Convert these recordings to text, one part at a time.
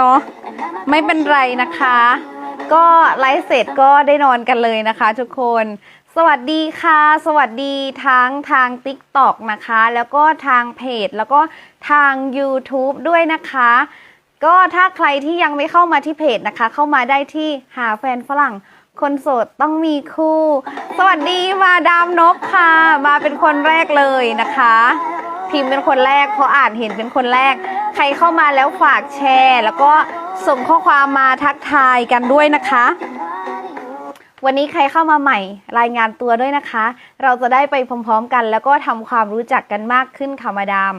เนาะไม่เป็นไรนะคะ ก็ไลฟ์เสร็จก็ได้นอนกันเลยนะคะ ทุกคน สวัสดีค่ะ สวัสดีทั้งทาง TikTok นะคะ แล้วก็ทางเพจ แล้วก็ทาง YouTube ด้วยนะคะ ก็ถ้าใครที่ยังไม่เข้ามาที่เพจนะคะ เข้ามาได้ที่หาแฟนฝรั่งคนโสดต้องมีคู่ สวัสดีมาดามนกค่ะ มาเป็นคนแรกเลยนะคะ พิมพ์เป็นคนแรกเพราะอ่านเห็นเป็นคนแรก ใครเข้ามาแล้วฝากแชร์ แล้วก็ส่งข้อความมาทักทายกันด้วยนะคะ วันนี้ใครเข้ามาใหม่รายงานตัวด้วยนะคะ เราจะได้ไปพร้อมๆกัน แล้วก็ทำความรู้จักกันมากขึ้นค่ะมาดาม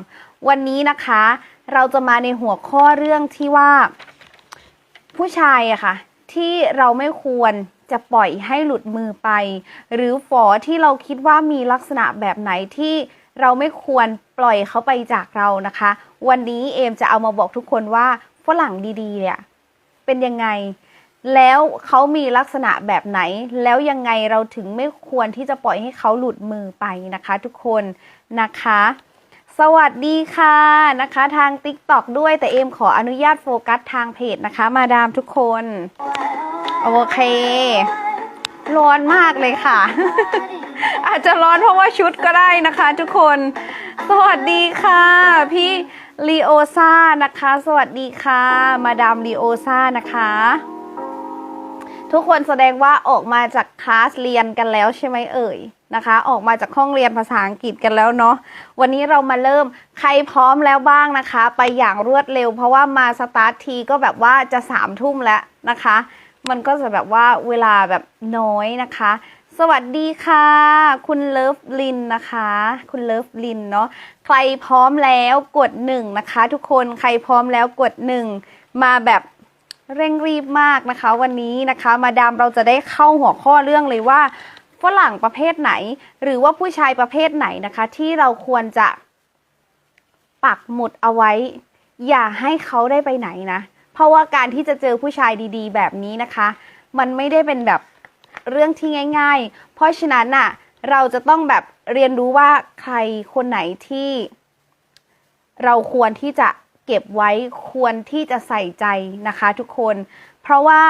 วันนี้นะคะ เราจะมาในหัวข้อเรื่องที่ว่า ผู้ชายอะค่ะ ที่เราไม่ควรจะปล่อยให้หลุดมือไป หรือฝอที่เราคิดว่ามีลักษณะแบบไหนที่ เราไม่ควรปล่อยเขาไปจากเรานะคะ วันนี้เอมจะเอามาบอกทุกคนว่าฝรั่งดีๆเนี่ยเป็นยังไง แล้วเขามีลักษณะแบบไหน แล้วยังไงเราถึงไม่ควรที่จะปล่อยให้เขาหลุดมือไปนะคะ ทุกคนนะคะ สวัสดีค่ะนะคะทาง TikTok ด้วยแต่เอมขออนุญาตโฟกัสทางเพจนะคะ มาดามทุกคน โอเค ร้อนมากเลยค่ะ อาจจะร้อนเพราะว่าชุดก็ได้นะคะทุกคน สวัสดีค่ะ พี่ลีโอซ่านะคะ สวัสดีค่ะ มาดามลีโอซ่านะคะ ทุกคนแสดงว่าออกมาจากคลาสเรียนกันแล้วใช่ไหมเอ่ยนะคะ ออกมาจากห้องเรียนภาษาอังกฤษกันแล้วเนาะวันนี้เรามาเริ่มใครพร้อมแล้วบ้างนะคะ ไปอย่างรวดเร็ว เพราะว่ามาสตาร์ททีก็แบบว่าจะสามทุ่มแล้วนะคะ มันก็จะแบบว่าเวลาแบบน้อยนะคะ สวัสดีค่ะ คุณเลิฟลินนะคะ คุณเลิฟลินเนาะใครพร้อมแล้วกดหนึ่งนะคะ ทุกคนใครพร้อมแล้วกดหนึ่งมาแบบเร่งรีบมากนะคะ วันนี้นะคะ มาดามเราจะได้เข้าหัวข้อเรื่องเลยว่าฝรั่งประเภทไหน หรือว่าผู้ชายประเภทไหนนะคะ ที่เราควรจะปักหมุดเอาไว้ อย่าให้เขาได้ไปไหนนะ เพราะว่าการที่จะเจอผู้ชายดีๆ แบบนี้นะคะ มันไม่ได้เป็นแบบเรื่องที่ง่าย ๆ เพราะฉะนั้นน่ะเราจะต้องแบบเรียนรู้ว่าใครคนไหนที่ เราควรที่จะเก็บไว้ควรที่จะใส่ใจนะคะ ทุกคน เพราะว่า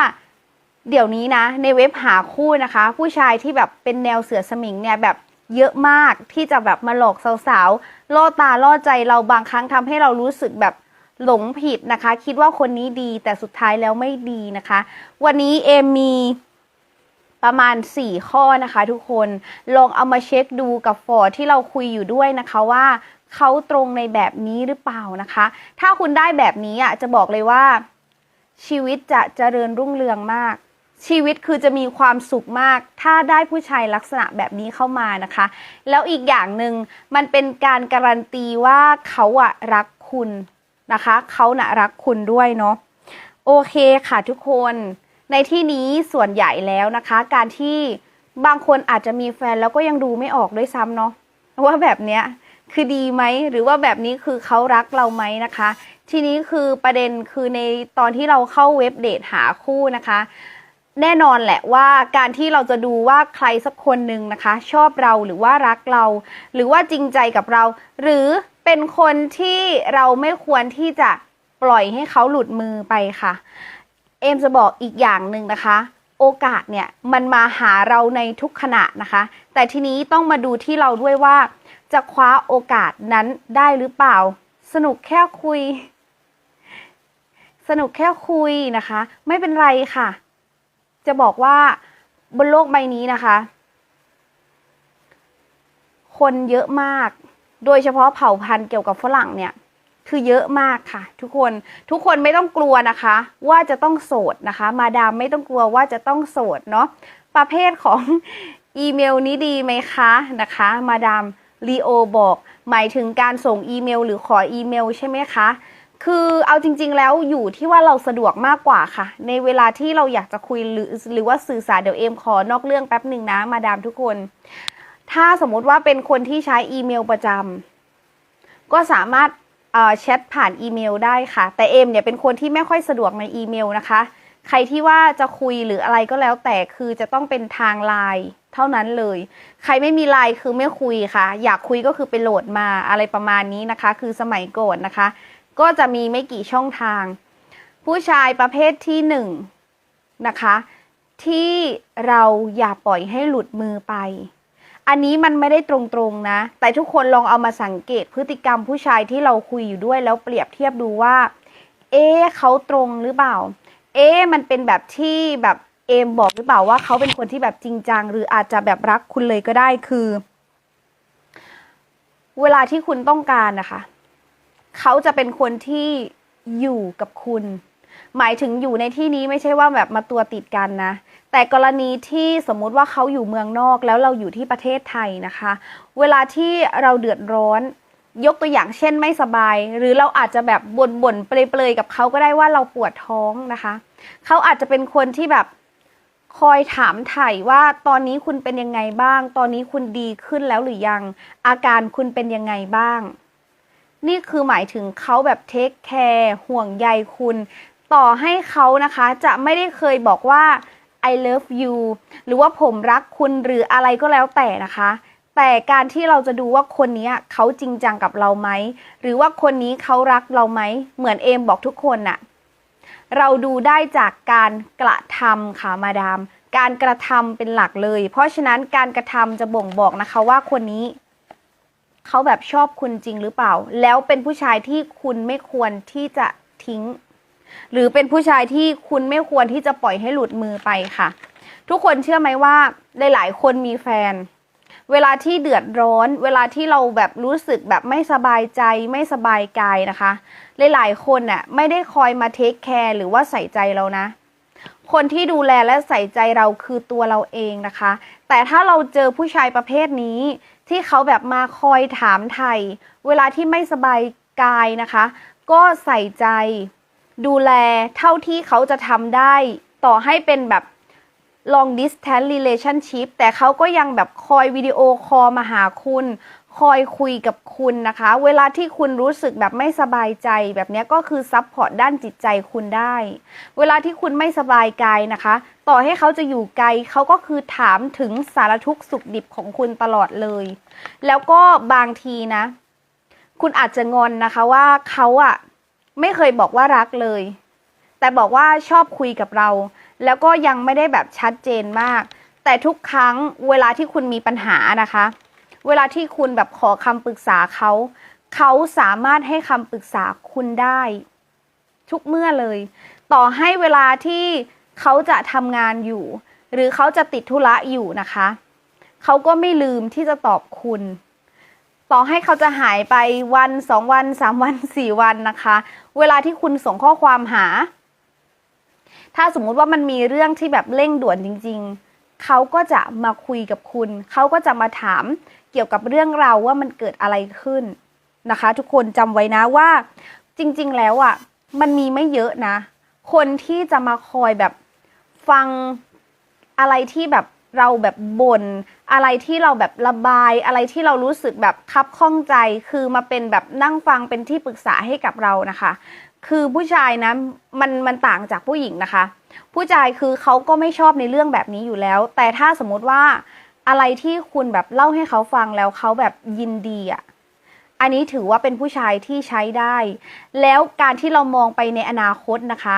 เดี๋ยวนี้นะ ในเว็บหาคู่นะคะ ผู้ชายที่แบบเป็นแนวเสือสมิงเนี่ยแบบเยอะมากที่จะแบบมาหลอกสาวๆล่อตาล่อใจเราบางครั้งทำให้เรารู้สึกแบบ หลงผิดนะคะ คิดว่าคนนี้ดีแต่สุดท้ายแล้วไม่ดีนะคะ วันนี้เอมมีประมาณ 4 ข้อนะคะทุกคนลองเอามาเช็คดูกับฟอร์ที่เราคุยอยู่ด้วยนะคะว่าเขาตรงในแบบนี้หรือเปล่านะคะ ถ้าคุณได้แบบนี้อะจะบอกเลยว่า ชีวิตจะเจริญรุ่งเรืองมาก ชีวิตคือจะมีความสุขมาก ถ้าได้ผู้ชายลักษณะแบบนี้เข้ามานะคะ แล้วอีกอย่างหนึ่งมันเป็นการการันตีว่าเขาอะรักคุณ นะคะเขานะรักคุณด้วยเนาะโอเคค่ะทุกคนในที่นี้ส่วนใหญ่แล้วนะคะ การที่บางคนอาจจะมีแฟนแล้วก็ยังดูไม่ออกด้วยซ้ำเนาะว่าแบบเนี้ยคือดีไหมหรือว่าแบบนี้คือเขารักเราไหมนะคะ ทีนี้คือประเด็นคือในตอนที่เราเข้าเว็บเดทหาคู่นะคะ แน่นอนแหละว่าการที่เราจะดูว่าใครสักคนหนึ่งนะคะ ชอบเราหรือว่ารักเรา หรือว่าจริงใจกับเรา หรือ เป็นคนที่เราไม่ควรที่จะปล่อยให้เขาหลุดมือไปค่ะ เอมจะบอกอีกอย่างหนึ่งนะคะ โอกาสเนี่ยมันมาหาเราในทุกขณะนะคะ แต่ทีนี้ต้องมาดูที่เราด้วยว่า จะคว้าโอกาสนั้นได้หรือเปล่า สนุกแค่คุย สนุกแค่คุยนะคะ ไม่เป็นไรค่ะ จะบอกว่าบนโลกใบนี้นะคะ คนเยอะมาก โดยเฉพาะเผ่าพันธุ์เกี่ยวกับฝรั่งเนี่ยคือเยอะมากค่ะ ทุกคนทุกคนไม่ต้องกลัวนะคะ ว่าจะต้องโสดนะคะ มาดามไม่ต้องกลัวว่าจะต้องโสดเนาะประเภทของอีเมลนี้ดีไหมคะนะคะ มาดามลีโอบอก หมายถึงการส่งอีเมล หรือขออีเมลใช่ไหมคะคือเอาจริง ๆ แล้วอยู่ที่ว่าเราสะดวกมากกว่าค่ะ ในเวลาที่เราอยากจะคุยหรือหรือว่าสื่อสารเดี๋ยวเอมขอนอกเรื่องแป๊บหนึ่งนะมาดามทุกคน ถ้าสมมติว่าเป็นคนที่ใช้อีเมลประจำก็สามารถแชทผ่านอีเมลได้ค่ะ แต่เอมเนี่ยเป็นคนที่ไม่ค่อยสะดวกในอีเมลนะคะ ใครที่ว่าจะคุยหรืออะไรก็แล้วแต่คือจะต้องเป็นทางไลน์เท่านั้นเลย ใครไม่มีไลน์คือไม่คุยค่ะ อยากคุยก็คือไปโหลดมาอะไรประมาณนี้นะคะ คือสมัยก่อนนะคะ ก็จะมีไม่กี่ช่องทาง ผู้ชายประเภทที่หนึ่งนะคะ ที่เราอย่าปล่อยให้หลุดมือไป อันนี้มันไม่ได้ตรงๆนะ แต่ทุกคนลองเอามาสังเกตพฤติกรรมผู้ชายที่เราคุยอยู่ด้วยแล้วเปรียบเทียบดูว่า เอ๊เขาตรงหรือเปล่า เอ๊มันเป็นแบบที่แบบเอมบอกหรือเปล่าว่าเขาเป็นคนที่แบบจริงจังหรืออาจจะแบบรักคุณเลยก็ได้คือ เวลาที่คุณต้องการนะคะ เขาจะเป็นคนที่อยู่กับคุณ หมายถึงอยู่ในที่นี้ไม่ใช่ว่าแบบมาตัวติดกันนะ แต่กรณีที่สมมุติว่าเขาอยู่เมืองนอกแล้วเราอยู่ที่ประเทศไทยนะคะ เวลาที่เราเดือดร้อน ยกตัวอย่างเช่นไม่สบาย หรือเราอาจจะแบบบ่นบ่นๆเปลยๆกับเขาก็ได้ว่าเราปวดท้องนะคะ เขาอาจจะเป็นคนที่แบบคอยถามไถ่ว่าตอนนี้คุณเป็นยังไงบ้าง ตอนนี้คุณดีขึ้นแล้วหรือยัง อาการคุณเป็นยังไงบ้าง นี่คือหมายถึงเขาแบบเทคแคร์ห่วงใยคุณ ต่อให้เขานะคะจะไม่ได้เคยบอกว่า I love you หรือว่าผมรักคุณหรืออะไรก็แล้วแต่นะคะ แต่การที่เราจะดูว่าคนนี้เขาจริงจังกับเราไหม หรือว่าคนนี้เขารักเราไหม เหมือนเอมบอกทุกคนน่ะ เราดูได้จากการกระทำค่ะมาดาม การกระทำเป็นหลักเลย เพราะฉะนั้นการกระทำจะบ่งบอกนะคะว่าคนนี้เขาแบบชอบคุณจริงหรือเปล่า แล้วเป็นผู้ชายที่คุณไม่ควรที่จะทิ้ง หรือเป็นผู้ชายที่คุณไม่ควรที่จะปล่อยให้หลุดมือไปค่ะ ทุกคนเชื่อไหมว่าหลายๆคนมีแฟน เวลาที่เดือดร้อน เวลาที่เราแบบรู้สึกแบบไม่สบายใจไม่สบายกายนะคะ หลายๆคนน่ะไม่ได้คอยมาเทคแคร์หรือว่าใส่ใจเรานะคนที่ดูแลและใส่ใจเราคือตัวเราเองนะคะ แต่ถ้าเราเจอผู้ชายประเภทนี้ ที่เขาแบบมาคอยถามไทย เวลาที่ไม่สบายกายนะคะ ก็ใส่ใจ ดูแลเท่าที่เขาจะทำได้ ต่อให้เป็นแบบ long distance relationship แต่เขาก็ยังแบบคอยวิดีโอคอลมาหาคุณ คอยคุยกับคุณนะคะ เวลาที่คุณรู้สึกแบบไม่สบายใจแบบนี้ก็คือซัพพอร์ตด้านจิตใจคุณได้ เวลาที่คุณไม่สบายกายนะคะ ต่อให้เขาจะอยู่ไกลเขาก็คือถามถึงสารทุกข์สุขดิบของคุณตลอดเลย แล้วก็บางทีนะ คุณอาจจะงอนนะคะว่าเขาอะ ไม่เคยบอกว่ารักเลย แต่บอกว่าชอบคุยกับเรา แล้วก็ยังไม่ได้แบบชัดเจนมาก แต่ทุกครั้งเวลาที่คุณมีปัญหานะคะ เวลาที่คุณแบบขอคำปรึกษาเขาเขาสามารถให้คำปรึกษาคุณได้ ทุกเมื่อเลย ต่อให้เวลาที่เขาจะทำงานอยู่ หรือเขาจะติดธุระอยู่นะคะ เขาก็ไม่ลืมที่จะตอบคุณ ต่อให้เขาจะหายไปวันสองวันสามวันสี่วันนะคะ เวลาที่คุณส่งข้อความหา ถ้าสมมุติว่ามันมีเรื่องที่แบบเร่งด่วนจริง ๆ เขาก็จะมาคุยกับคุณ เขาก็จะมาถามเกี่ยวกับเรื่องเราวว่ามันเกิดอะไรขึ้นนะคะ ทุกคนจำไว้นะว่า จริง ๆ แล้วอะ่ะมันมีไม่เยอะนะ คนที่จะมาคอยแบบฟังอะไรที่แบบ เราแบบบน่นอะไรที่เราแบบระบายอะไรที่เรารู้สึกแบบคับข้องใจ คือมาเป็นแบบนั่งฟังเป็นที่ปรึกษาให้กับเรานะคะ คือผู้ชายนะมันมันต่างจากผู้หญิงนะคะ ผู้ชายคือเขาก็ไม่ชอบในเรื่องแบบนี้อยู่แล้ว แต่ถ้าสมมติว่าอะไรที่คุณแบบเล่าให้เขาฟังแล้วเขาแบบยินดีอะอันนี้ถือว่าเป็นผู้ชายที่ใช้ได้ แล้วการที่เรามองไปในอนาคตนะคะ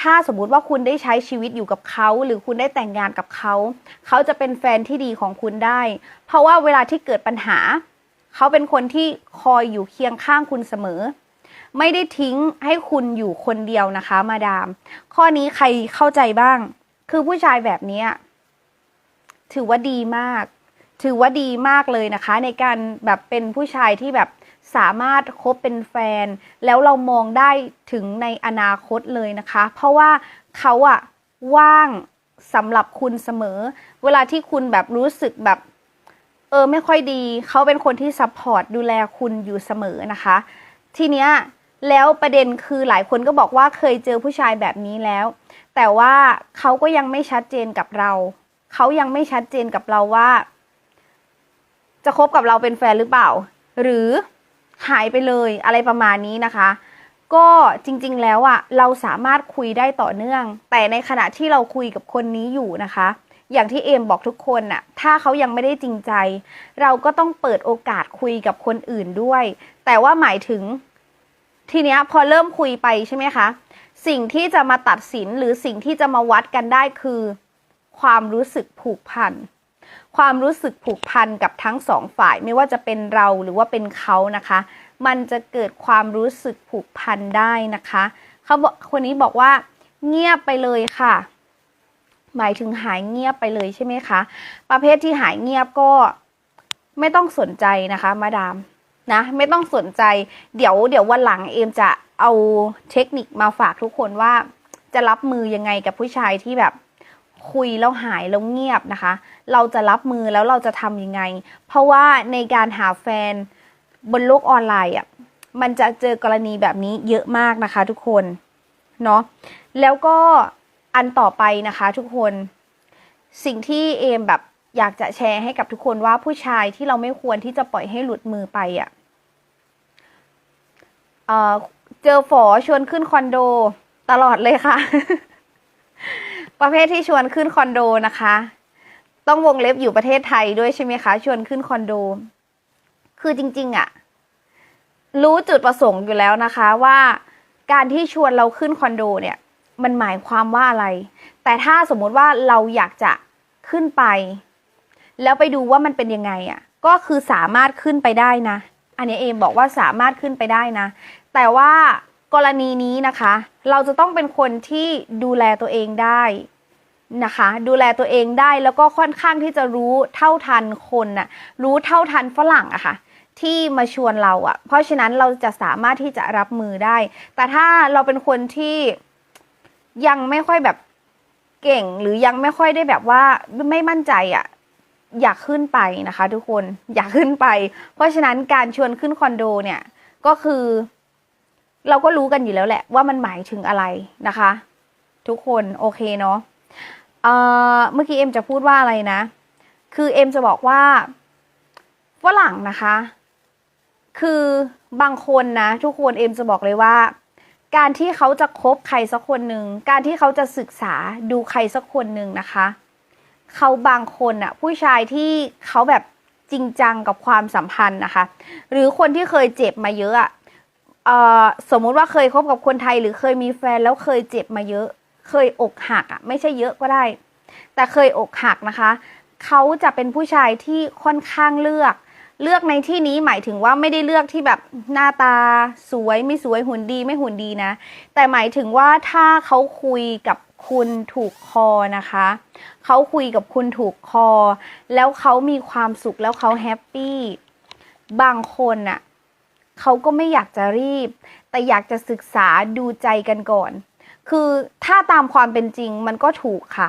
ถ้าสมมุติว่าคุณได้ใช้ชีวิตอยู่กับเขา หรือคุณได้แต่งงานกับเขา เขาจะเป็นแฟนที่ดีของคุณได้ เพราะว่าเวลาที่เกิดปัญหา เขาเป็นคนที่คอยอยู่เคียงข้างคุณเสมอ ไม่ได้ทิ้งให้คุณอยู่คนเดียวนะคะ มาดาม ข้อนี้ใครเข้าใจบ้าง คือผู้ชายแบบนี้ถือว่าดีมาก ถือว่าดีมากเลยนะคะ ในการแบบเป็นผู้ชายที่แบบ สามารถคบเป็นแฟน แล้วเรามองได้ถึงในอนาคตเลยนะคะ เพราะว่าเขาอะว่างสำหรับคุณเสมอ เวลาที่คุณแบบรู้สึกแบบเออไม่ค่อยดี เขาเป็นคนที่ซัพพอร์ตดูแลคุณอยู่เสมอนะคะ ทีเนี้ยแล้วประเด็นคือหลายคนก็บอกว่าเคยเจอผู้ชายแบบนี้แล้ว แต่ว่าเขาก็ยังไม่ชัดเจนกับเรา เขายังไม่ชัดเจนกับเราว่า จะคบกับเราเป็นแฟนหรือเปล่า หรือ หายไปเลยอะไรประมาณนี้นะคะ ก็จริงๆแล้วอะ่ะเราสามารถคุยได้ต่อเนื่อง แต่ในขณะที่เราคุยกับคนนี้อยู่นะคะ อย่างที่เอมบอกทุกคนน่ะถ้าเขายังไม่ได้จริงใจ เราก็ต้องเปิดโอกาสคุยกับคนอื่นด้วย แต่ว่าหมายถึงทีเนี้ยพอเริ่มคุยไปใช่ไหมคะสิ่งที่จะมาตัดสินหรือสิ่งที่จะมาวัดกันได้คือ ความรู้สึกผูกพัน ความรู้สึกผูกพันกับทั้งสองฝ่ายไม่ว่าจะเป็นเราหรือว่าเป็นเขานะคะ มันจะเกิดความรู้สึกผูกพันได้นะคะเขาบอกคนนี้บอกว่า เงียบไปเลยค่ะ หมายถึงหายเงียบไปเลยใช่ไหมคะ ประเภทที่หายเงียบก็ไม่ต้องสนใจนะคะ มาดามนะไม่ต้องสนใจ เดี๋ยวเดี๋ยววันหลังเอมจะเอาเทคนิคมาฝากทุกคนว่าจะรับมือยังไงกับผู้ชายที่แบบ คุยแล้วหายแล้วเงียบนะคะ เราจะรับมือแล้วเราจะทำยังไง เพราะว่าในการหาแฟนบนโลกออนไลน์อะมันจะเจอกรณีแบบนี้เยอะมากนะคะ ทุกคนเนาะแล้วก็อันต่อไปนะคะ ทุกคน สิ่งที่เอมแบบอยากจะแชร์ให้กับทุกคนว่าผู้ชายที่เราไม่ควรที่จะปล่อยให้หลุดมือไปอะ่ะเอ่อเจอฝอชวนขึ้นคอนโดตลอดเลยค่ะ ประเภทที่ชวนขึ้นคอนโดนะคะ ต้องวงเล็บอยู่ประเทศไทยด้วยใช่ไหมคะ ชวนขึ้นคอนโด คือจริง ๆอะ่ะรู้จุดประสงค์อยู่แล้วนะคะว่าการที่ชวนเราขึ้นคอนโดเนี่ย มันหมายความว่าอะไร แต่ถ้าสมมติว่าเราอยากจะขึ้นไป แล้วไปดูว่ามันเป็นยังไงอะ่ะ ก็คือสามารถขึ้นไปได้นะ อันนี้เอมบอกว่าสามารถขึ้นไปได้นะ แต่ว่า กรณีนี้นะคะ เราจะต้องเป็นคนที่ดูแลตัวเองได้นะคะ ดูแลตัวเองได้แล้วก็ค่อนข้างที่จะรู้เท่าทันคนน่ะรู้เท่าทันฝรั่งอะค่ะที่มาชวนเราอะเพราะฉะนั้นเราจะสามารถที่จะรับมือได้ แต่ถ้าเราเป็นคนที่ยังไม่ค่อยแบบเก่งหรือยังไม่ค่อยได้แบบว่าไม่มั่นใจอะอยากขึ้นไปนะคะ ทุกคนอยากขึ้นไป เพราะฉะนั้นการชวนขึ้นคอนโดเนี่ยก็คือ เราก็รู้กันอยู่แล้วแหละว่ามันหมายถึงอะไรนะคะ ทุกคนโอเคเนาะเอ่อเมื่อกี้เอ็มจะพูดว่าอะไรนะ คือเอ็มจะบอกว่าฝรั่งนะคะ คือบางคนนะ ทุกคนเอ็มจะบอกเลยว่า การที่เขาจะคบใครสักคนหนึ่งการที่เขาจะศึกษาดูใครสักคนหนึ่งนะคะเขาบางคนอะผู้ชายที่เขาแบบจริงจังกับความสัมพันธ์นะคะ หรือคนที่เคยเจ็บมาเยอะอะ สมมุติว่าเคยคบกับคนไทยหรือเคยมีแฟนแล้วเคยเจ็บมาเยอะ เคยอกหักอะไม่ใช่เยอะก็ได้ แต่เคยอกหักนะคะ เขาจะเป็นผู้ชายที่ค่อนข้างเลือก เลือกในที่นี้หมายถึงว่าไม่ได้เลือกที่แบบหน้าตาสวยไม่สวยหุ่นดีไม่หุ่นดีนะ แต่หมายถึงว่าถ้าเขาคุยกับคุณถูกคอนะคะ เขาคุยกับคุณถูกคอ แล้วเขามีความสุขแล้วเขาแฮปปี้ บางคนน่ะ เขาก็ไม่อยากจะรีบ แต่อยากจะศึกษาดูใจกันก่อน คือถ้าตามความเป็นจริงมันก็ถูกค่ะ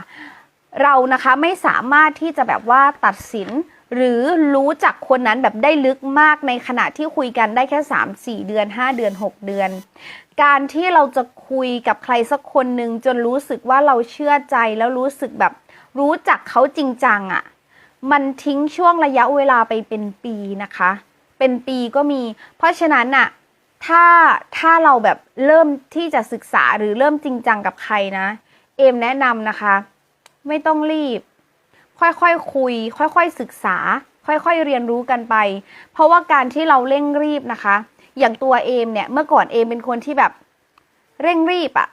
เรานะคะไม่สามารถที่จะแบบว่าตัดสินหรือรู้จักคนนั้นแบบได้ลึกมากในขณะที่คุยกันได้แค่ 3 4 เดือน 5 เดือน 6 เดือน การที่เราจะคุยกับใครสักคนหนึ่งจนรู้สึกว่าเราเชื่อใจแล้วรู้สึกแบบรู้จักเขาจริงจังอะ่ะ มันทิ้งช่วงระยะเวลาไปเป็นปีนะคะ เป็นปีก็มี เพราะฉะนั้นอะถ้าถ้าเราแบบเริ่มที่จะศึกษาหรือเริ่มจริงจังกับใครนะ เอมแนะนำนะคะ ไม่ต้องรีบ ค่อยๆคคุย ค่อยๆศึกษา ค่อยๆเรียนรู้กันไป เพราะว่าการที่เราเร่งรีบนะคะ อย่างตัวเอมเนี่ยเมื่อก่อนเอมเป็นคนที่แบบเร่งรีบอะ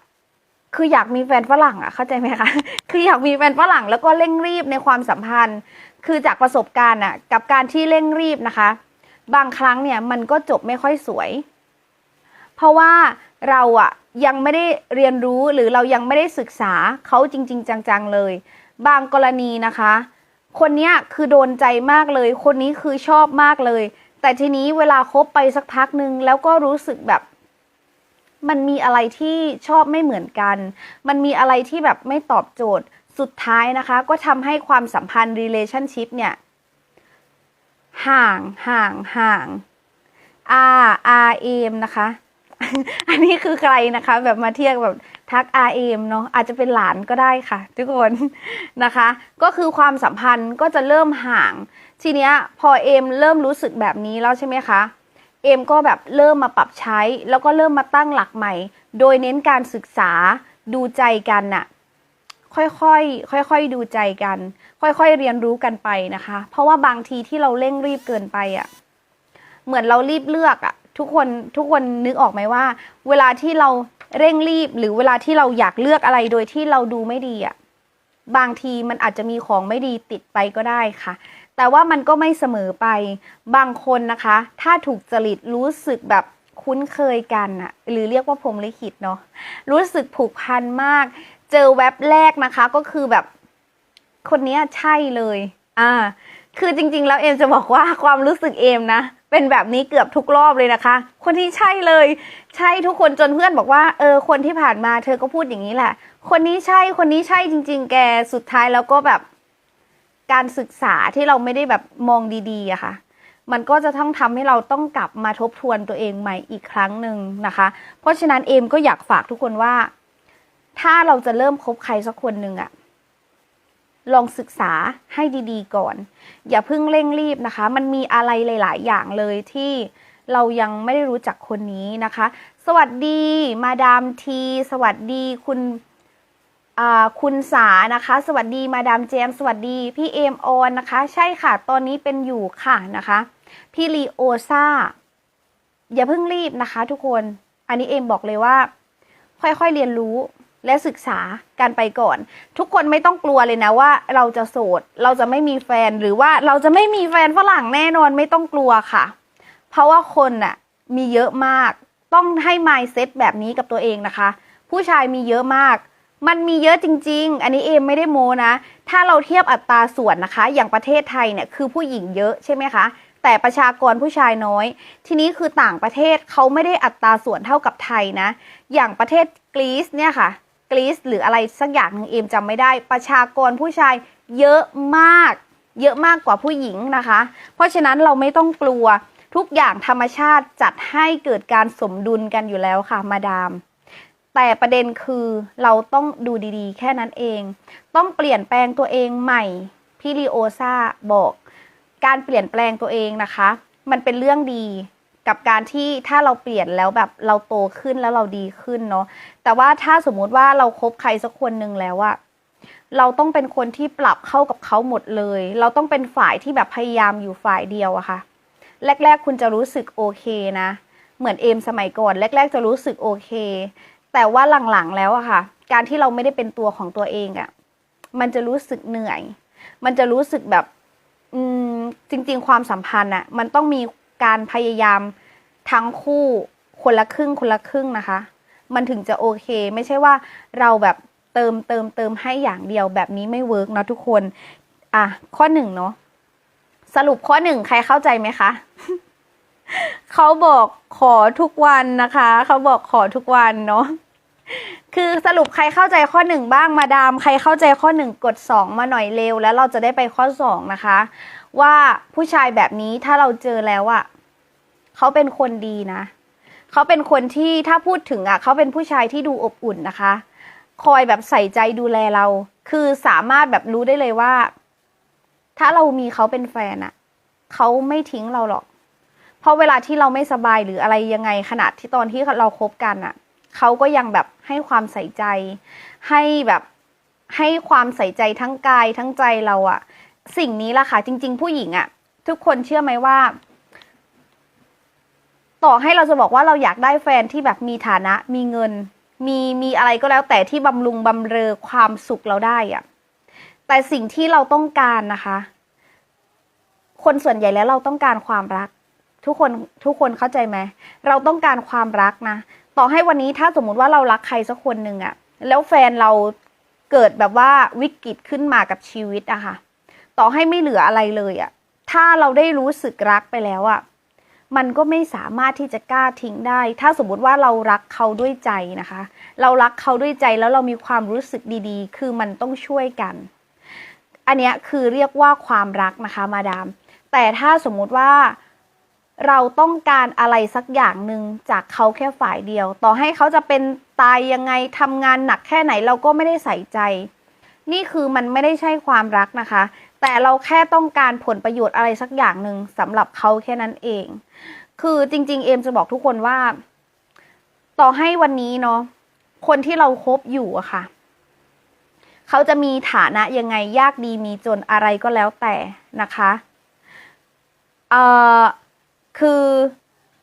คืออยากมีแฟนฝรั่งอะเข้าใจไหมคะ คืออยากมีแฟนฝรั่งแล้วก็เร่งรีบในความสัมพันธ์ คือจากประสบการณ์อะกับการที่เร่งรีบนะคะ บางครั้งเนี่ยมันก็จบไม่ค่อยสวย เพราะว่าเราอะยังไม่ได้เรียนรู้หรือเรายังไม่ได้ศึกษาเขาจริง ๆ จังๆเลย บางกรณีนะคะ คนเนี้ยคือโดนใจมากเลย คนนี้คือชอบมากเลย แต่ทีนี้เวลาคบไปสักพักหนึ่งแล้วก็รู้สึกแบบ มันมีอะไรที่ชอบไม่เหมือนกัน มันมีอะไรที่แบบไม่ตอบโจทย์สุดท้ายนะคะ ก็ทำให้ความสัมพันธ์ relationship เนี่ย ห่างห่างห่าง R R M นะคะ อันนี้คือใครนะคะ แบบมาเทียงแบบทัก R M เนาะอาจจะเป็นหลานก็ได้ค่ะ ทุกคนนะคะ ก็คือความสัมพันธ์ก็จะเริ่มห่าง ทีเนี้ยพอเอมเริ่มรู้สึกแบบนี้แล้วใช่ไหมคะเอมก็แบบเริ่มมาปรับใช้ แล้วก็เริ่มมาตั้งหลักใหม่ โดยเน้นการศึกษาดูใจกันน่ะ ค่อยๆค่อยๆดูใจกัน ค่อยๆเรียนรู้กันไปนะคะ เพราะว่าบางทีที่เราเร่งรีบเกินไปอะเหมือนเรารีบเลือกอะ ทุกคนทุกคนนึกออกไหมว่า เวลาที่เราเร่งรีบหรือเวลาที่เราอยากเลือกอะไรโดยที่เราดูไม่ดีอะบางทีมันอาจจะมีของไม่ดีติดไปก็ได้ค่ะ แต่ว่ามันก็ไม่เสมอไป บางคนนะคะ ถ้าถูกจริตรู้สึกแบบคุ้นเคยกันอะหรือเรียกว่าพรหมลิขิตเนาะรู้สึกผูกพันมาก เจอแว็บแรกนะคะก็คือแบบคนเนี้ยใช่เลย อ่า คือจริง ๆ แล้วเอมจะบอกว่าความรู้สึกเอมนะ เป็นแบบนี้เกือบทุกรอบเลยนะคะ คนที่ใช่เลย ใช่ทุกคนจนเพื่อนบอกว่า เออ คนที่ผ่านมาเธอก็พูดอย่างนี้แหละ คนนี้ใช่ คนนี้ใช่จริง ๆ แก สุดท้ายแล้วก็แบบ การศึกษาที่เราไม่ได้แบบมองดีๆอะค่ะ มันก็จะต้องทำให้เราต้องกลับมาทบทวนตัวเองใหม่อีกครั้งหนึ่งนะคะ เพราะฉะนั้นเอมก็อยากฝากทุกคนว่า ถ้าเราจะเริ่มคบใครสักคนหนึ่งอะลองศึกษาให้ดีๆก่อน อย่าเพิ่งเร่งรีบนะคะ มันมีอะไรหลาย ๆ อย่างเลยที่เรายังไม่ได้รู้จักคนนี้นะคะ สวัสดีมาดามที สวัสดีคุณคุณสานะคะ สวัสดีมาดามเจมส์สวัสดีพี่เอมออนนะคะ ใช่ค่ะ ตอนนี้เป็นอยู่ค่ะนะคะ พี่ลีโอซาอย่าเพิ่งรีบนะคะ ทุกคน อันนี้เอมบอกเลยว่า ค่อยๆเรียนรู้ และศึกษากันไปก่อน ทุกคนไม่ต้องกลัวเลยนะว่าเราจะโสด เราจะไม่มีแฟนหรือว่าเราจะไม่มีแฟนฝรั่งแน่นอนไม่ต้องกลัวค่ะ เพราะว่าคนน่ะมีเยอะมากต้องให้ mindset แบบนี้กับตัวเองนะคะ ผู้ชายมีเยอะมาก มันมีเยอะจริง ๆ อันนี้เอมไม่ได้โมนะ ถ้าเราเทียบอัตราส่วนนะคะ อย่างประเทศไทยเนี่ยคือผู้หญิงเยอะใช่ไหมคะแต่ประชากรผู้ชายน้อย ทีนี้คือต่างประเทศเขาไม่ได้อัตราส่วนเท่ากับไทยนะ อย่างประเทศกรีซเนี่ยค่ะ กรีซหรืออะไรสักอย่างหนึ่งเอมจำไม่ได้ ประชากรผู้ชายเยอะมาก เยอะมากกว่าผู้หญิงนะคะ เพราะฉะนั้นเราไม่ต้องกลัวทุกอย่างธรรมชาติจัดให้เกิดการสมดุลกันอยู่แล้วค่ะมาดาม แต่ประเด็นคือเราต้องดูดีๆ แค่นั้นเอง ต้องเปลี่ยนแปลงตัวเองใหม่พี่ลีโอซาบอก การเปลี่ยนแปลงตัวเองนะคะ มันเป็นเรื่องดี กับการที่ถ้าเราเปลี่ยนแล้วแบบเราโตขึ้นแล้วเราดีขึ้นเนาะแต่ว่าถ้าสมมุติว่าเราครบใครสักคนหนึ่งแล้วอะเราต้องเป็นคนที่ปรับเข้ากับเขาหมดเลย เราต้องเป็นฝ่ายที่แบบพยายามอยู่ฝ่ายเดียวอะค่ะ แรก ๆ คุณจะรู้สึกโอเคนะ เหมือนเอมสมัยก่อน แรก ๆ จะรู้สึกโอเค แต่ว่าหลังๆแล้วอะค่ะ การที่เราไม่ได้เป็นตัวของตัวเองอะมันจะรู้สึกเหนื่อย มันจะรู้สึกแบบ อืมจริง ๆ ความสัมพันธ์อะมันต้องมี การพยายามทั้งคู่คนละครึ่งคนละครึ่งนะคะ มันถึงจะโอเค ไม่ใช่ว่าเราแบบเติมเติมเติมให้อย่างเดียวแบบนี้ไม่เวิร์กนะทุกคน อะ ข้อหนึ่งเนาะสรุปข้อหนึ่งใครเข้าใจไหมคะเขาบอกขอทุกวันนะคะ เขาบอกขอทุกวันเนาะคือสรุปใครเข้าใจข้อหนึ่งบ้างมาดาม ใครเข้าใจข้อหนึ่งกดสองมาหน่อยเร็ว แล้วเราจะได้ไปข้อสองนะคะ ว่าผู้ชายแบบนี้ถ้าเราเจอแล้วอะ เขาเป็นคนดีนะ เขาเป็นคนที่ถ้าพูดถึงอะเขาเป็นผู้ชายที่ดูอบอุ่นนะคะ คอยแบบใส่ใจดูแลเรา คือสามารถแบบรู้ได้เลยว่า ถ้าเรามีเขาเป็นแฟนอะเขาไม่ทิ้งเราหรอก เพราะเวลาที่เราไม่สบายหรืออะไรยังไงขนาดที่ตอนที่เราคบกันอะเขาก็ยังแบบให้ความใส่ใจ ให้แบบให้ความใส่ใจทั้งกายทั้งใจเราอะสิ่งนี้ล่ะค่ะ จริง ๆ ผู้หญิงอะทุกคนเชื่อไหมว่า ต่อให้เราจะบอกว่าเราอยากได้แฟนที่แบบมีฐานะมีเงิน มีมีอะไรก็แล้วแต่ที่บำรุงบำเรอความสุขเราได้อะแต่สิ่งที่เราต้องการนะคะ คนส่วนใหญ่แล้วเราต้องการความรัก ทุกคนทุกคนเข้าใจไหมเราต้องการความรักนะต่อให้วันนี้ถ้าสมมุติว่าเรารักใครสักคนหนึ่งอะแล้วแฟนเราเกิดแบบว่าวิกฤตขึ้นมากับชีวิตอะค่ะ ต่อให้ไม่เหลืออะไรเลยอะถ้าเราได้รู้สึกรักไปแล้วอะ มันก็ไม่สามารถที่จะกล้าทิ้งได้ ถ้าสมมุติว่าเรารักเขาด้วยใจนะคะ เรารักเขาด้วยใจแล้วเรามีความรู้สึกดีๆ คือมันต้องช่วยกัน อันนี้คือเรียกว่าความรักนะคะมาดาม แต่ถ้าสมมุติว่าเราต้องการอะไรสักอย่างหนึ่งจากเขาแค่ฝ่ายเดียว ต่อให้เขาจะเป็นตายยังไงทำงานหนักแค่ไหนเราก็ไม่ได้ใส่ใจ นี่คือมันไม่ได้ใช่ความรักนะคะ แต่เราแค่ต้องการผลประโยชน์อะไรสักอย่างหนึ่งสำหรับเขาแค่นั้นเอง คือจริง ๆ เอมจะบอกทุกคนว่า ต่อให้วันนี้เนาะคนที่เราคบอยู่อะค่ะ เขาจะมีฐานะยังไงยากดีมีจนอะไรก็แล้วแต่นะคะเอ่อคือ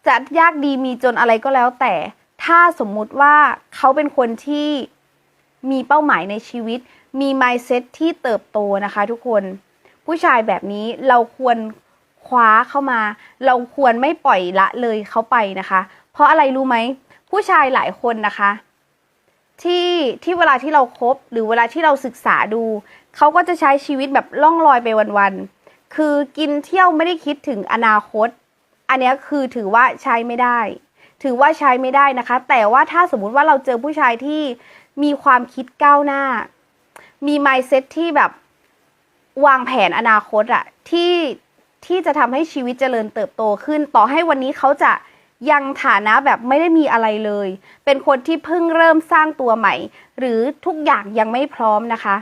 จะยากดีมีจนอะไรก็แล้วแต่ถถ้าสมมุติว่าเขาเป็นคนที่มีเป้าหมายในชีวิต มี mindset ที่เติบโตนะคะทุกคน ผู้ชายแบบนี้เราควรคว้าเข้ามา เราควรไม่ปล่อยละเลยเขาไปนะคะ เพราะอะไรรู้ไหมผู้ชายหลายคนนะคะ ที่ที่เวลาที่เราครบหรือเวลาที่เราศึกษาดูเขาก็จะใช้ชีวิตแบบล่องลอยไปวันๆคือกินเที่ยวไม่ได้คิดถึงอนาคต อันนี้คือถือว่าใช้ไม่ได้ ถือว่าใช้ไม่ได้นะคะ แต่ว่าถ้าสมมุติว่าเราเจอผู้ชายที่มีความคิดก้าวหน้า มี mindset ที่แบบ วางแผนอนาคตอะที่ที่จะทำให้ชีวิตเจริญเติบโตขึ้น ต่อให้วันนี้เขาจะยังฐานะแบบไม่ได้มีอะไรเลย เป็นคนที่เพิ่งเริ่มสร้างตัวใหม่ หรือทุกอย่างยังไม่พร้อมนะคะ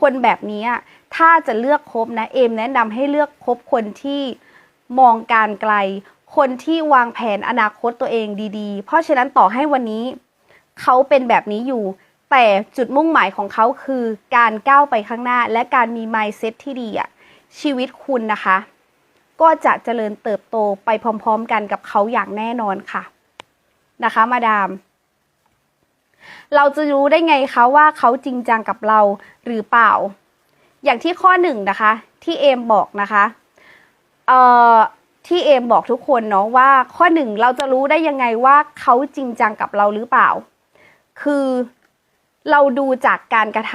คนแบบนี้ถ้าจะเลือกคบนะเอมแนะนำให้เลือกคบคนที่มองการไกล คนที่วางแผนอนาคตตัวเองดี ๆ เพราะฉะนั้นต่อให้วันนี้ เขาเป็นแบบนี้อยู่ แต่จุดมุ่งหมายของเขาคือการก้าวไปข้างหน้า และการมี mindset ที่ดีอะชีวิตคุณนะคะ ก็จะเจริญเติบโตไปพร้อม ๆ กันกับเขาอย่างแน่นอนค่ะ นะคะมาดาม เราจะรู้ได้ไงคะว่าเขาจริงจังกับเราหรือเปล่า อย่างที่ข้อหนึ่งนะคะ ที่เอมบอกนะคะเอ่อที่เอมบอกทุกคนเนาะว่าข้อหนึ่งเราจะรู้ได้ยังไงว่าเขาจริงจังกับเราหรือเปล่า คือ เราดูจากการกระท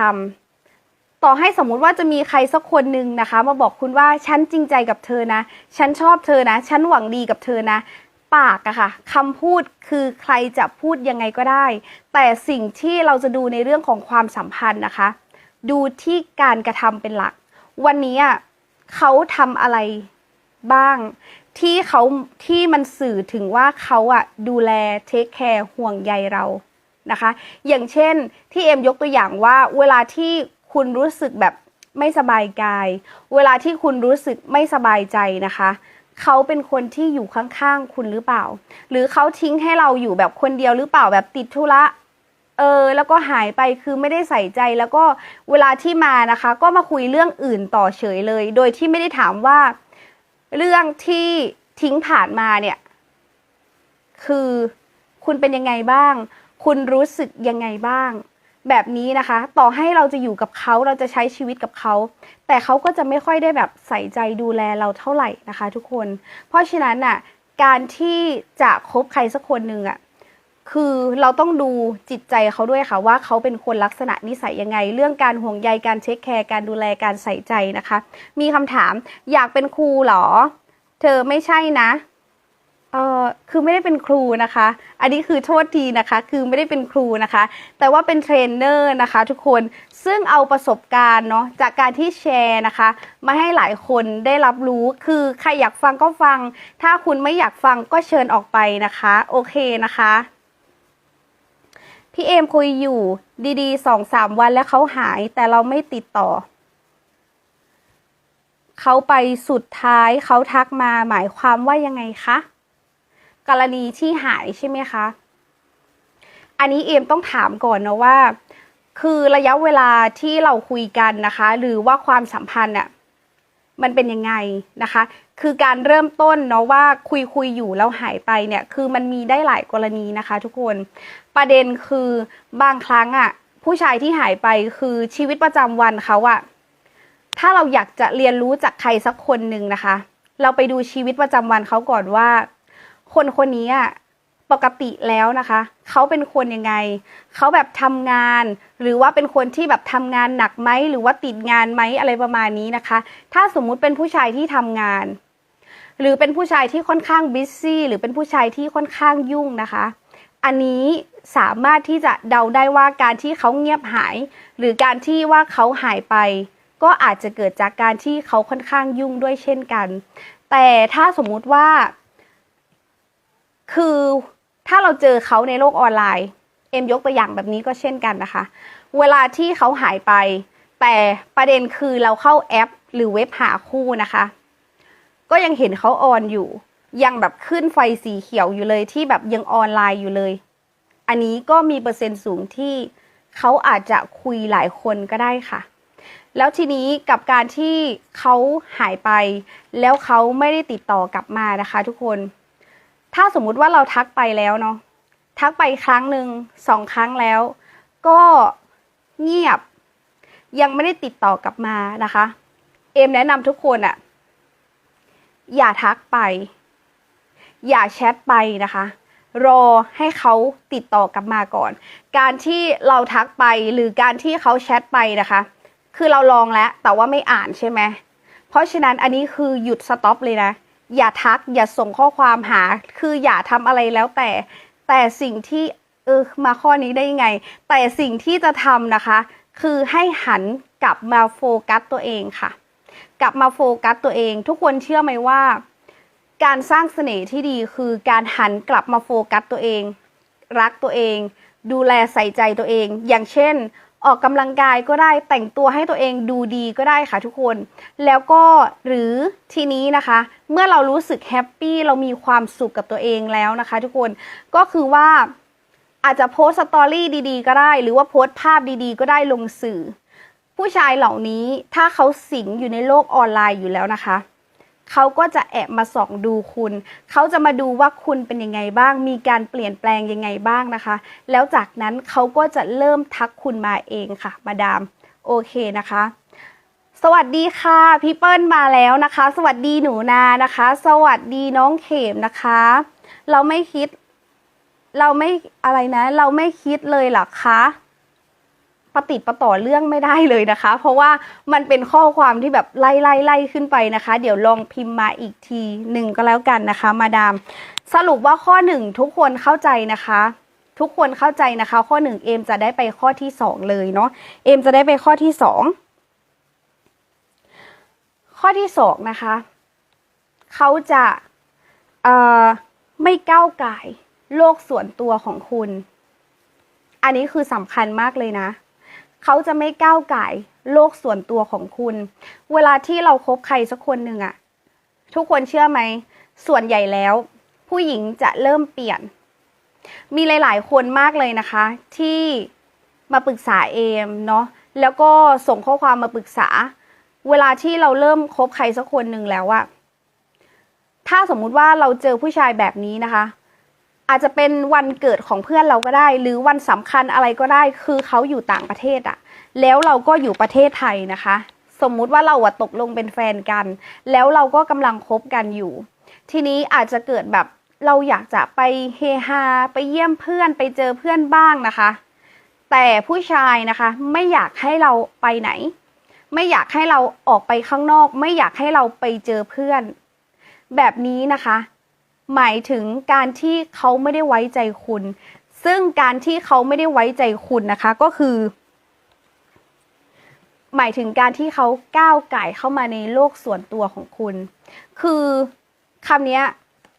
ำต่อให้สมมุติว่าจะมีใครสักคนหนึ่งนะคะ มาบอกคุณว่าฉันจริงใจกับเธอนะ ฉันชอบเธอนะ ฉันหวังดีกับเธอนะ ปากอะค่ะคำพูดคือใครจะพูดยังไงก็ได้ แต่สิ่งที่เราจะดูในเรื่องของความสัมพันธ์นะคะ ดูที่การกระทำเป็นหลัก วันนี้อะเขาทำอะไรบ้างที่เขาที่มันสื่อถึงว่าเขาอะดูแลเทคแคร์ห่วงใยเรา นะคะ อย่างเช่นที่เอ็มยกตัวอย่างว่า เวลาที่คุณรู้สึกแบบไม่สบายกาย เวลาที่คุณรู้สึกไม่สบายใจนะคะ เขาเป็นคนที่อยู่ข้างๆคุณหรือเปล่า หรือเขาทิ้งให้เราอยู่แบบคนเดียวหรือเปล่าแบบติดธุระเออแล้วก็หายไปคือไม่ได้ใส่ใจแล้วก็เวลาที่มานะคะ ก็มาคุยเรื่องอื่นต่อเฉยเลย โดยที่ไม่ได้ถามว่าเรื่องที่ทิ้งผ่านมาเนี่ย คือคุณเป็นยังไงบ้าง คุณรู้สึกยังไงบ้าง แบบนี้นะคะ ต่อให้เราจะอยู่กับเขาเราจะใช้ชีวิตกับเขา แต่เขาก็จะไม่ค่อยได้แบบใส่ใจดูแลเราเท่าไหร่นะคะ ทุกคน เพราะฉะนั้นน่ะการที่จะคบใครสักคนหนึ่งอะคือเราต้องดูจิตใจเขาด้วยค่ะว่าเขาเป็นคนลักษณะนิสัยยังไง เรื่องการห่วงใยการเช็คแคร์การดูแลการใส่ใจนะคะ มีคำถามอยากเป็นครูเหรอ เธอไม่ใช่นะ เออคือไม่ได้เป็นครูนะคะ อันนี้คือโทษทีนะคะ คือไม่ได้เป็นครูนะคะ แต่ว่าเป็นเทรนเนอร์นะคะทุกคน ซึ่งเอาประสบการณ์เนาะจากการที่แชร์นะคะ มาให้หลายคนได้รับรู้ คือใครอยากฟังก็ฟัง ถ้าคุณไม่อยากฟังก็เชิญออกไปนะคะ โอเคนะคะ พี่เอมคุยอยู่ดีๆสองสามวันแล้วเขาหาย แต่เราไม่ติดต่อเขาไปสุดท้ายเขาทักมาหมายความว่ายังไงคะ กรณีที่หายใช่ไหมคะ อันนี้เอมต้องถามก่อนนะว่า คือระยะเวลาที่เราคุยกันนะคะ หรือว่าความสัมพันธ์อะมันเป็นยังไงนะคะ คือการเริ่มต้นเนาะว่าคุยคุยอยู่แล้วหายไปเนี่ย คือมันมีได้หลายกรณีนะคะ ทุกคน ประเด็นคือบางครั้งอะผู้ชายที่หายไปคือชีวิตประจำวันเขาอะถ้าเราอยากจะเรียนรู้จากใครสักคนหนึ่งนะคะ เราไปดูชีวิตประจำวันเขาก่อนว่า คนคนนี้อะปกติแล้วนะคะ เขาเป็นคนยังไง เขาแบบทำงาน หรือว่าเป็นคนที่แบบทำงานหนักไหมหรือว่าติดงานไหมอะไรประมาณนี้นะคะ ถ้าสมมุติเป็นผู้ชายที่ทำงาน หรือเป็นผู้ชายที่ค่อนข้างบิซซี่หรือเป็นผู้ชายที่ค่อนข้างยุ่งนะคะ อันนี้สามารถที่จะเดาได้ว่าการที่เขาเงียบหาย หรือการที่ว่าเขาหายไป ก็อาจจะเกิดจากการที่เขาค่อนข้างยุ่งด้วยเช่นกัน แต่ถ้าสมมุติว่า คือถ้าเราเจอเขาในโลกออนไลน์ เอ็มยกตัวอย่างแบบนี้ก็เช่นกันนะคะ เวลาที่เขาหายไป แต่ประเด็นคือเราเข้าแอป หรือเว็บหาคู่นะคะ ก็ยังเห็นเขาออนอยู่ ยังแบบขึ้นไฟสีเขียวอยู่เลยที่แบบยังออนไลน์อยู่เลย อันนี้ก็มีเปอร์เซ็นต์สูงที่เขาอาจจะคุยหลายคนก็ได้ค่ะ แล้วทีนี้กับการที่เขาหายไป แล้วเขาไม่ได้ติดต่อกลับมานะคะ ทุกคน ถ้าสมมุติว่าเราทักไปแล้วเนาะทักไปครั้งหนึ่งสองครั้งแล้ว ก็เงียบ ยังไม่ได้ติดต่อกลับมานะคะ เอมแนะนำทุกคนอะอย่าทักไป อย่าแชทไปนะคะ รอให้เขาติดต่อกลับมาก่อน การที่เราทักไปหรือการที่เขาแชทไปนะคะ คือเราลองแล้วแต่ว่าไม่อ่านใช่ไหมเพราะฉะนั้นอันนี้คือหยุดสต็อปเลยนะ อย่าทัก อย่าส่งข้อความหา คืออย่าทำอะไรแล้วแต่ แต่สิ่งที่เออมาข้อนี้ได้ยังไง แต่สิ่งที่จะทำนะคะ คือให้หันกลับมาโฟกัสตัวเองค่ะ กลับมาโฟกัสตัวเอง ทุกคนเชื่อไหมว่า การสร้างเสน่ห์ที่ดีคือการหันกลับมาโฟกัสตัวเอง รักตัวเอง ดูแลใส่ใจตัวเอง อย่างเช่น ออกกำลังกายก็ได้แต่งตัวให้ตัวเองดูดีก็ได้ค่ะทุกคน แล้วก็หรือทีนี้นะคะ เมื่อเรารู้สึกแฮปปี้เรามีความสุขกับตัวเองแล้วนะคะทุกคนก็คือว่าอาจจะโพสต์สตอรี่ดีๆ ก็ได้ หรือว่าโพสภาพดีๆ ก็ได้ลงสื่อ ผู้ชายเหล่านี้ถ้าเขาสิงอยู่ในโลกออนไลน์อยู่แล้วนะคะ เขาก็จะแอบมาส่องดูคุณ เขาจะมาดูว่าคุณเป็นยังไงบ้าง มีการเปลี่ยนแปลงยังไงบ้างนะคะ แล้วจากนั้นเขาก็จะเริ่มทักคุณมาเองค่ะ มาดาม โอเคนะคะ สวัสดีค่ะพี่เปิ้ลมาแล้วนะคะ สวัสดีหนูนานะคะ สวัสดีน้องเข็มนะคะ เราไม่คิด เราไม่อะไรนะ เราไม่คิดเลยหรอคะ ปฏิประต่อเรื่องไม่ได้เลยนะคะ เพราะว่ามันเป็นข้อความที่แบบไล่ไล่ไล่ขึ้นไปนะคะ เดี๋ยวลองพิมพ์มาอีกทีหนึ่งก็แล้วกันนะคะ มาดาม สรุปว่าข้อหนึ่งทุกคนเข้าใจนะคะทุกคนเข้าใจนะคะ ข้อหนึ่งเอมจะได้ไปข้อที่สองเลยเนาะเอมจะได้ไปข้อที่สองข้อที่สองนะคะ เขาจะเอ่อไม่ก้าวไก่โลกส่วนตัวของคุณ อันนี้คือสำคัญมากเลยนะ เขาจะไม่ก้าวไก่โลกส่วนตัวของคุณ เวลาที่เราคบใครสักคนหนึ่งอะทุกคนเชื่อไหม ส่วนใหญ่แล้ว ผู้หญิงจะเริ่มเปลี่ยน มีหลาย ๆ คนมากเลยนะคะ ที่มาปรึกษาเอมเนาะแล้วก็ส่งข้อความมาปรึกษา เวลาที่เราเริ่มคบใครสักคนหนึ่งแล้วอะถ้าสมมุติว่าเราเจอผู้ชายแบบนี้นะคะ อาจจะเป็นวันเกิดของเพื่อนเราก็ได้ หรือวันสำคัญอะไรก็ได้ คือเขาอยู่ต่างประเทศอะแล้วเราก็อยู่ประเทศไทยนะคะ สมมุติว่าเราอะตกลงเป็นแฟนกัน แล้วเราก็กำลังคบกันอยู่ ทีนี้อาจจะเกิดแบบเราอยากจะไปเฮฮาไปเยี่ยมเพื่อนไปเจอเพื่อนบ้างนะคะ แต่ผู้ชายนะคะไม่อยากให้เราไปไหน ไม่อยากให้เราออกไปข้างนอก ไม่อยากให้เราไปเจอเพื่อน แบบนี้นะคะ หมายถึงการที่เขาไม่ได้ไว้ใจคุณ ซึ่งการที่เขาไม่ได้ไว้ใจคุณนะคะก็คือ หมายถึงการที่เขาก้าวไก่เข้ามาในโลกส่วนตัวของคุณ คือคำนี้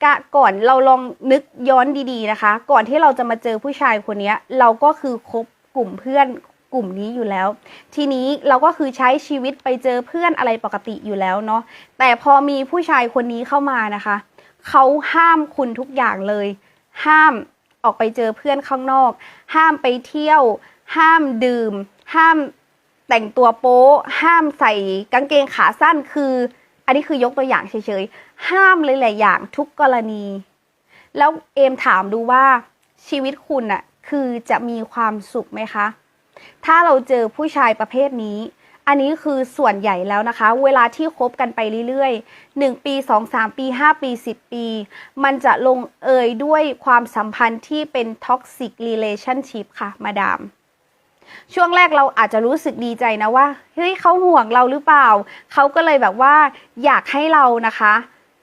กะก่อนเราลองนึกย้อนดีๆนะคะ ก่อนที่เราจะมาเจอผู้ชายคนนี้เราก็คือคบกลุ่มเพื่อนกลุ่มนี้อยู่แล้ว ทีนี้เราก็คือใช้ชีวิตไปเจอเพื่อนอะไรปกติอยู่แล้วเนาะแต่พอมีผู้ชายคนนี้เข้ามานะคะ เขาห้ามคุณทุกอย่างเลย ห้ามออกไปเจอเพื่อนข้างนอก ห้ามไปเที่ยว ห้ามดื่ม ห้ามแต่งตัวโป๊ห้ามใส่กางเกงขาสั้นคือ อันนี้คือยกตัวอย่างเฉยๆ ห้ามเลยหลายอย่างทุกกรณี แล้วเอมถามดูว่าชีวิตคุณอะคือจะมีความสุขไหมคะ ถ้าเราเจอผู้ชายประเภทนี้ อันนี้คือส่วนใหญ่แล้วนะคะ เวลาที่คบกันไปเรื่อยๆ 1 ปี 2 3 ปี 5 ปี 10 ปี มันจะลงเอยด้วยความสัมพันธ์ที่เป็นท็อกซิกรีเลชั่นชิพค่ะ มาดาม ช่วงแรกเราอาจจะรู้สึกดีใจนะว่า เฮ้ยเขาห่วงเราหรือเปล่า เขาก็เลยแบบว่าอยากให้เรานะคะ